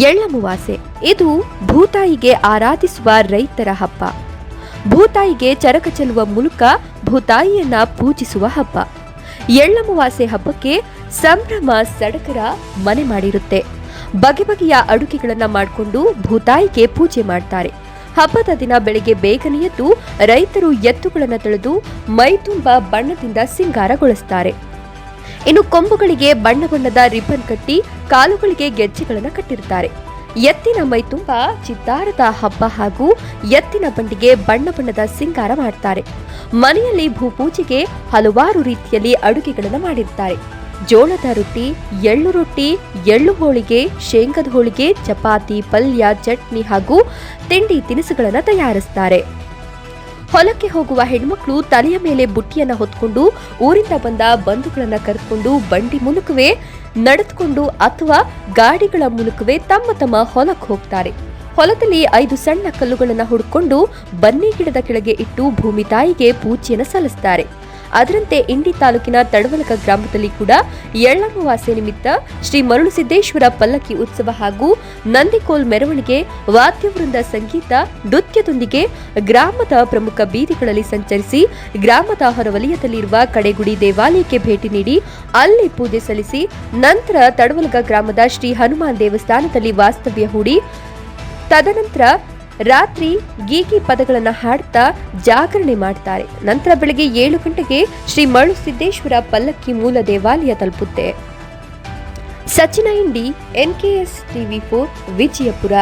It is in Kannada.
ಎಳ್ಳಮುವಾಸೆ. ಇದು ಭೂತಾಯಿಗೆ ಆರಾಧಿಸುವ ರೈತರ ಹಬ್ಬ. ಭೂತಾಯಿಗೆ ಚರಕ ಚೆಲ್ಲುವ ಮೂಲಕ ಭೂತಾಯಿಯನ್ನ ಪೂಜಿಸುವ ಹಬ್ಬ. ಎಳ್ಳಮುವಾಸೆ ಹಬ್ಬಕ್ಕೆ ಸಂಭ್ರಮ ಸಡಗರ ಮನೆ ಮಾಡಿರುತ್ತೆ. ಬಗೆ ಬಗೆಯ ಅಡುಗೆಗಳನ್ನ ಮಾಡಿಕೊಂಡು ಭೂತಾಯಿಗೆ ಪೂಜೆ ಮಾಡ್ತಾರೆ. ಹಬ್ಬದ ದಿನ ಬೆಳಿಗ್ಗೆ ಬೇಗನೆ ಎದ್ದು ರೈತರು ಎತ್ತುಗಳನ್ನು ತೊಳೆದು ಮೈತುಂಬ ಬಣ್ಣದಿಂದ ಸಿಂಗಾರಗೊಳಿಸ್ತಾರೆ. ಇನ್ನು ಕೊಂಬುಗಳಿಗೆ ಬಣ್ಣ ಬಣ್ಣದ ರಿಬ್ಬನ್ ಕಟ್ಟಿ ಕಾಲುಗಳಿಗೆ ಗೆಜ್ಜೆಗಳನ್ನು ಕಟ್ಟಿರುತ್ತಾರೆ. ಎತ್ತಿನ ಮೈ ತುಂಬ ಚಿತ್ತಾರದ ಹಬ್ಬ ಹಾಗೂ ಎತ್ತಿನ ಬಂಡಿಗೆ ಬಣ್ಣ ಬಣ್ಣದ ಸಿಂಗಾರ ಮಾಡ್ತಾರೆ. ಮನೆಯಲ್ಲಿ ಭೂಪೂಜೆಗೆ ಹಲವಾರು ರೀತಿಯಲ್ಲಿ ಅಡುಗೆಗಳನ್ನು ಮಾಡಿರ್ತಾರೆ. ಜೋಳದ ರೊಟ್ಟಿ, ಎಳ್ಳು ರೊಟ್ಟಿ, ಎಳ್ಳು ಹೋಳಿಗೆ, ಶೇಂಗದ ಹೋಳಿಗೆ, ಚಪಾತಿ, ಪಲ್ಯ, ಚಟ್ನಿ ಹಾಗೂ ತಿಂಡಿ ತಿನಿಸುಗಳನ್ನು ತಯಾರಿಸ್ತಾರೆ. ಹೊಲಕ್ಕೆ ಹೋಗುವ ಹೆಣ್ಮಕ್ಳು ತಲೆಯ ಮೇಲೆ ಬುಟ್ಟಿಯನ್ನ ಹೊತ್ಕೊಂಡು ಊರಿಂದ ಬಂದ ಬಂಧುಗಳನ್ನ ಕರೆದುಕೊಂಡು ಬಂಡಿ ಮೂಲಕವೇ, ನಡೆದುಕೊಂಡು ಅಥವಾ ಗಾಡಿಗಳ ಮೂಲಕವೇ ತಮ್ಮ ತಮ್ಮ ಹೊಲಕ್ಕೆ ಹೋಗ್ತಾರೆ. ಹೊಲದಲ್ಲಿ ಐದು ಸಣ್ಣ ಕಲ್ಲುಗಳನ್ನು ಹುಡುಕೊಂಡು ಬನ್ನಿ ಗಿಡದ ಕೆಳಗೆ ಇಟ್ಟು ಭೂಮಿ ತಾಯಿಗೆ ಪೂಜೆಯನ್ನು ಸಲ್ಲಿಸ್ತಾರೆ. ಅದರಂತೆ ಇಂಡಿ ತಾಲೂಕಿನ ತಡವಲಕ ಗ್ರಾಮದಲ್ಲಿ ಕೂಡ ಎಳ್ಳಮವಾಸೆ ನಿಮಿತ್ತ ಶ್ರೀ ಮರುಳಸಿದ್ದೇಶ್ವರ ಪಲ್ಲಕ್ಕಿ ಉತ್ಸವ ಹಾಗೂ ನಂದಿಕೋಲ್ ಮೆರವಣಿಗೆ ವಾದ್ಯವೃಂದ ಸಂಗೀತ, ನೃತ್ಯದೊಂದಿಗೆ ಗ್ರಾಮದ ಪ್ರಮುಖ ಬೀದಿಗಳಲ್ಲಿ ಸಂಚರಿಸಿ ಗ್ರಾಮದ ಹೊರವಲಯದಲ್ಲಿರುವ ಕಡೆಗುಡಿ ದೇವಾಲಯಕ್ಕೆ ಭೇಟಿ ನೀಡಿ ಅಲ್ಲಿ ಪೂಜೆ ಸಲ್ಲಿಸಿ ನಂತರ ತಡವಲಗ ಗ್ರಾಮದ ಶ್ರೀ ಹನುಮಾನ್ ದೇವಸ್ಥಾನದಲ್ಲಿ ವಾಸ್ತವ್ಯ ಹೂಡಿ, ತದನಂತರ ರಾತ್ರಿ ಗೀಗಿ ಪದಗಳನ್ನು ಹಾಡ್ತಾ ಜಾಗರಣೆ ಮಾಡ್ತಾರೆ. ನಂತರ ಬೆಳಗ್ಗೆ ಏಳು ಗಂಟೆಗೆ ಶ್ರೀ ಮಳು ಸಿದ್ದೇಶ್ವರ ಪಲ್ಲಕ್ಕಿ ಮೂಲ ದೇವಾಲಯ ತಲುಪುತ್ತೆ. Sachin Indi, NKS TV for Vijayapura.